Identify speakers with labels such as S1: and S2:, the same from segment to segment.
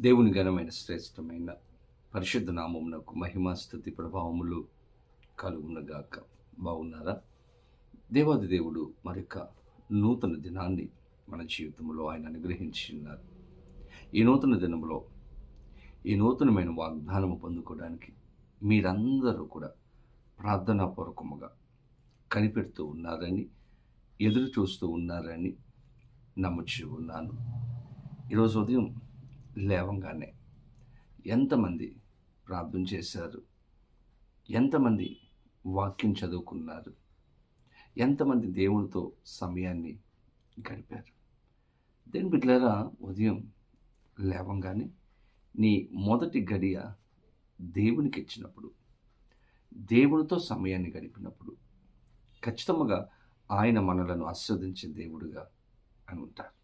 S1: దేవుని ఘనమైన శ్రేష్టమైన పరిశుద్ధ నామమునకు మహిమా స్థుతి ప్రభావములు కలుగునగాక. బాగున్నారా? దేవాది దేవుడు మరొక నూతన దినాన్ని మన జీవితంలో ఆయన అనుగ్రహించి ఉన్నారు ఈ నూతన దినంలో ఈ నూతనమైన వాగ్దానము పొందుకోవడానికి మీరందరూ కూడా ప్రార్థనాపూర్వకముగా కనిపెడుతూ ఉన్నారని ఎదురు చూస్తూ ఉన్నారని నమ్ముచూ ఉన్నాను. ఈరోజు ఉదయం లేవంగానే ఎంతమంది ప్రార్థన చేశారు? ఎంతమంది వాక్యం చదువుకున్నారు? ఎంతమంది దేవునితో సమయాన్ని గడిపారు? దేని బిడ్డలారా ఉదయం లేవంగానే నీ మొదటి గడియ దేవునికి ఇచ్చినప్పుడు దేవునితో సమయాన్ని గడిపినప్పుడు ఖచ్చితంగా ఆయన మనలను ఆస్వాదించే దేవుడుగా అని ఉంటారు.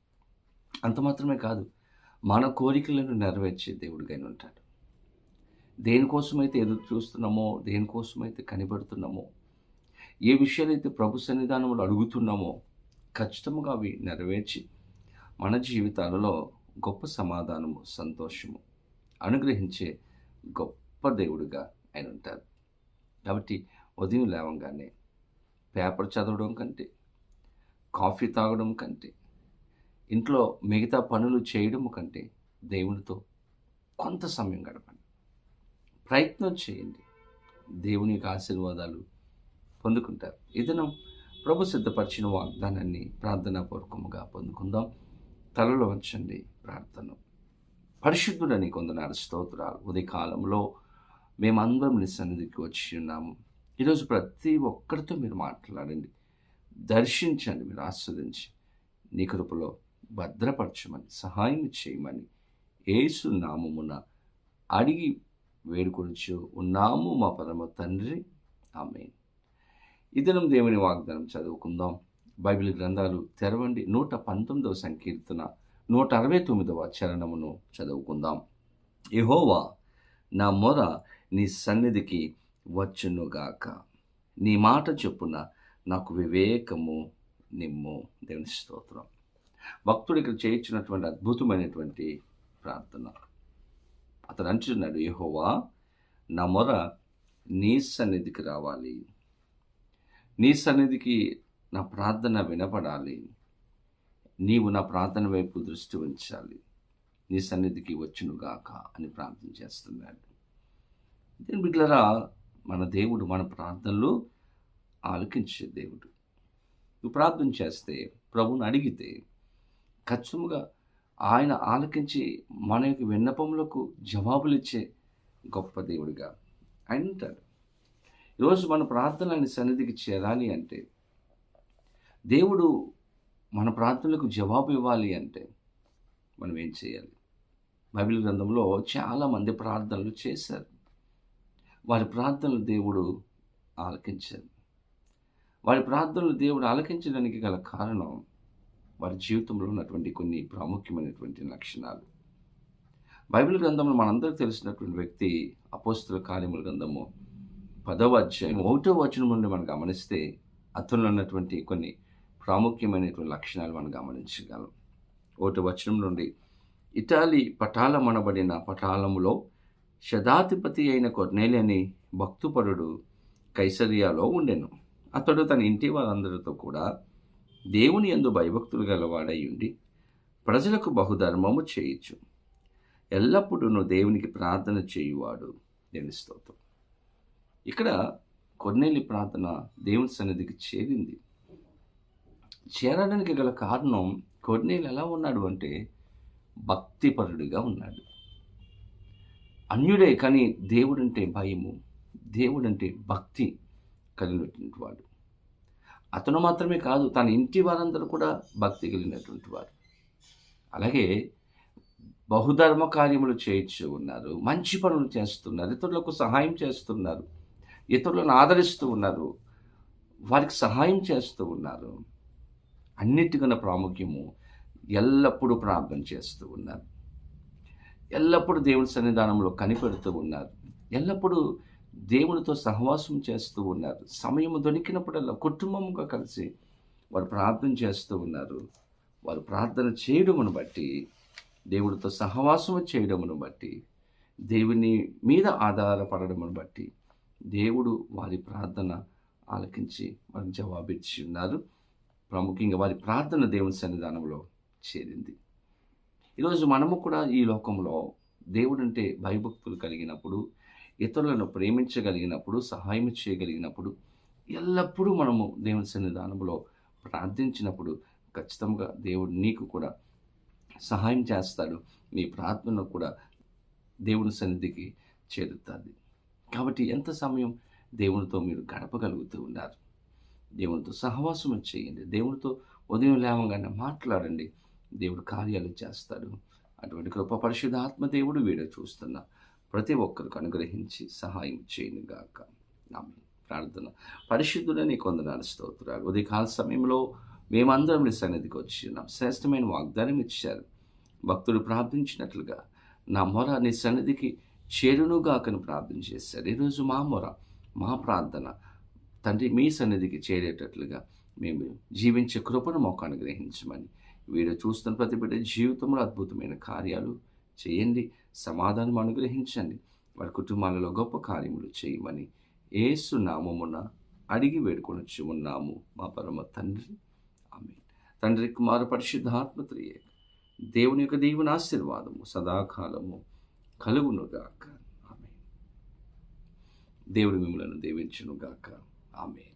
S1: అంత మాత్రమే కాదు మన కోరికలను నెరవేర్చే దేవుడిగా ఆయన ఉంటాడు. దేనికోసమైతే ఎదురు చూస్తున్నామో దేనికోసమైతే కనిపెడుతున్నామో ఏ విషయాలైతే ప్రభు సన్నిధానంలో అడుగుతున్నామో ఖచ్చితంగా అవి నెరవేర్చి మన జీవితాలలో గొప్ప సమాధానము సంతోషము అనుగ్రహించే గొప్ప దేవుడిగా ఆయన ఉంటారు కాబట్టి ఉదయం లేవంగానే పేపర్ చదవడం కంటే కాఫీ తాగడం కంటే ఇంట్లో మిగతా పనులు చేయడం కంటే దేవునితో కొంత సమయం గడపండి. ప్రయత్నం చేయండి. దేవుని యొక్క ఆశీర్వాదాలు పొందుకుంటారు. ఇదనం ప్రభు సిద్ధపరిచిన వాగ్దానాన్ని ప్రార్థనాపూర్వకముగా పొందుకుందాం. తలలో వంచండి ప్రార్థన. పరిశుద్ధుడని కొందనాడు స్తోత్రాలు. ఉదయకాలంలో మేమందరం నీ సన్నిధికి వచ్చి ఉన్నాము. ఈరోజు ప్రతి ఒక్కరితో మీరు మాట్లాడండి. దర్శించండి. మీరు ఆస్వాదించి నీ కృపలో భద్రపరచమని సహాయం చేయమని ఏసు నామమున అడిగి వేడుకొనుచు ఉన్నాము మా పరమ తండ్రి. ఆమె ఇదనం దేవుని వాగ్దానం చదువుకుందాం. బైబిల్ గ్రంథాలు తెరవండి. నూట పంతొమ్మిదవ సంకీర్తన నూట అరవై తొమ్మిదవ చరణమును చదువుకుందాం. యహోవా నా మొర నీ సన్నిధికి వచ్చునుగాక. నీ మాట చొప్పున నాకు వివేకము నిమ్ము. దేవుని స్తోత్రం. భక్తుడు ఇక్కడ చేయించినటువంటి అద్భుతమైనటువంటి ప్రార్థన. అతను అంటున్నాడు యహోవా నా మొర నీ సన్నిధికి రావాలి. నీ సన్నిధికి నా ప్రార్థన వినపడాలి. నీవు నా ప్రార్థన వైపు దృష్టి ఉంచాలి. నీ సన్నిధికి వచ్చునుగాక అని ప్రార్థన చేస్తున్నాడు. దీని బిడ్డలరా మన దేవుడు మన ప్రార్థనలు ఆలకించే దేవుడు. నువ్వు ప్రార్థన చేస్తే ప్రభుని అడిగితే ఖచ్చితంగా ఆయన ఆలకించి మన యొక్క విన్నపములకు జవాబులు ఇచ్చే గొప్ప దేవుడిగా ఆయన ఉంటాడు. ఈరోజు మన ప్రార్థన ఆయన సన్నిధికి చేరాలి అంటే దేవుడు మన ప్రార్థనలకు జవాబు ఇవ్వాలి అంటే మనం ఏం చేయాలి? బైబిల్ గ్రంథంలో చాలామంది ప్రార్థనలు చేశారు. వారి ప్రార్థనలు దేవుడు ఆలకించారు. వారి ప్రార్థనలు దేవుడు ఆలకించడానికి గల కారణం వారి జీవితంలో ఉన్నటువంటి కొన్ని ప్రాముఖ్యమైనటువంటి లక్షణాలు. బైబిల్ గ్రంథంలో మనందరికీ తెలిసినటువంటి వ్యక్తి అపోస్తుల కార్యముల గ్రంథము పదవ అధ్యాయం ఒకటో వచనం నుండి మనం గమనిస్తే అతనిలో ఉన్నటువంటి కొన్ని ప్రాముఖ్యమైనటువంటి లక్షణాలు మనం గమనించగలం. ఒకటో వచనం నుండి ఇటాలీ పటాలమనబడిన పటాలములో శతాధిపతి అయిన కొర్నేలేని భక్తుపరుడు కైసరియాలో ఉండెను. అతడు తన ఇంటి వారందరితో కూడా దేవుని ఎందు భయభక్తులు గలవాడై ఉండి ప్రజలకు బహుధర్మము చేయొచ్చు ఎల్లప్పుడూ దేవునికి ప్రార్థన చేయువాడు. నేను స్తోత్రం. ఇక్కడ కొన్నేలి ప్రార్థన దేవుని సన్నిధికి చేరింది. చేరడానికి గల కారణం కొన్నేలు ఎలా ఉన్నాడు అంటే భక్తిపరుడిగా ఉన్నాడు. అన్యుడే కానీ దేవుడంటే భయము దేవుడంటే భక్తి కలిగినటువంటి వాడు. అతను మాత్రమే కాదు తన ఇంటి వారందరూ కూడా భక్తి కలిగినటువంటి వారు. అలాగే బహుధర్మ కార్యములు చేయొచ్చు ఉన్నారు మంచి పనులు చేస్తున్నారు ఇతరులకు సహాయం చేస్తున్నారు ఇతరులను ఆదరిస్తూ ఉన్నారు వారికి సహాయం చేస్తూ ఉన్నారు. అన్నిటికన్నా ప్రాముఖ్యము ఎల్లప్పుడూ ప్రార్థన చేస్తూ ఉన్నారు. ఎల్లప్పుడూ దేవుని సన్నిధానంలో కనిపెడుతూ ఉన్నారు. ఎల్లప్పుడూ దేవునితో సహవాసం చేస్తూ ఉన్నారు. సమయం దొరికినప్పుడల్లా కుటుంబంగా కలిసి వారు ప్రార్థన చేస్తూ ఉన్నారు. వారు ప్రార్థన చేయడమును బట్టి దేవుడితో సహవాసము చేయడమును బట్టి దేవుని మీద ఆధారపడడమును బట్టి దేవుడు వారి ప్రార్థన ఆలకించి వారికి జవాబిచ్చి ఉన్నారు. ప్రాముఖ్యంగా వారి ప్రార్థన దేవుని సన్నిధానంలో చేరింది. ఈరోజు మనము కూడా ఈ లోకంలో దేవుడు అంటే భయభక్తులు కలిగినప్పుడు ఇతరులను ప్రేమించగలిగినప్పుడు సహాయం చేయగలిగినప్పుడు ఎల్లప్పుడూ మనము దేవుని సన్నిధానంలో ప్రార్థించినప్పుడు ఖచ్చితంగా దేవుడు నీకు కూడా సహాయం చేస్తాడు. నీ ప్రార్థన కూడా దేవుని సన్నిధికి చేరుతుంది. కాబట్టి ఎంత సమయం దేవునితో మీరు గడపగలుగుతూ ఉన్నారు? దేవునితో సహవాసం చేయండి. దేవునితో ఉదయం లేవగానే మాట్లాడండి. దేవుడు కార్యాలు చేస్తాడు. అటువంటి కృప పరిశుద్ధ ఆత్మ దేవుడు వీడియో చూస్తున్నా. ప్రతి ఒక్కరికి అనుగ్రహించి సహాయం చేయను గాక ఆమె ప్రార్థన. పరిశుద్ధులని కొందనాలు స్తోత్రాలు. ఉదయకాల సమయంలో మేమందరం నీ సన్నిధికి వచ్చినాం. శ్రేష్టమైన వాగ్దానం ఇచ్చారు. భక్తుడు ప్రార్థించినట్లుగా నా మొర నీ సన్నిధికి చేరునుగాకని ప్రార్థన చేశారు. ఈరోజు మా మొర మా ప్రార్థన తండ్రి మీ సన్నిధికి చేరేటట్లుగా మేము జీవించే కృపను మాకు అనుగ్రహించమని. వీడియో చూస్తున్న ప్రతి బిడ్డ జీవితంలో అద్భుతమైన కార్యాలు చేయండి. సమాధానం అనుగ్రహించండి. వారి కుటుంబాలలో గొప్ప కార్యములు చేయమని ఏసు నామమున అడిగి వేడుకొనొచ్చి ఉన్నాము. మా పరమ తండ్రి. ఆమె తండ్రి కుమార పరిశుద్ధాత్మత్రియ దేవుని యొక్క దీవుని ఆశీర్వాదము సదాకాలము కలుగునుగాక. ఆమె దేవుడు మిమ్మలను దీవించునుగాక. ఆమె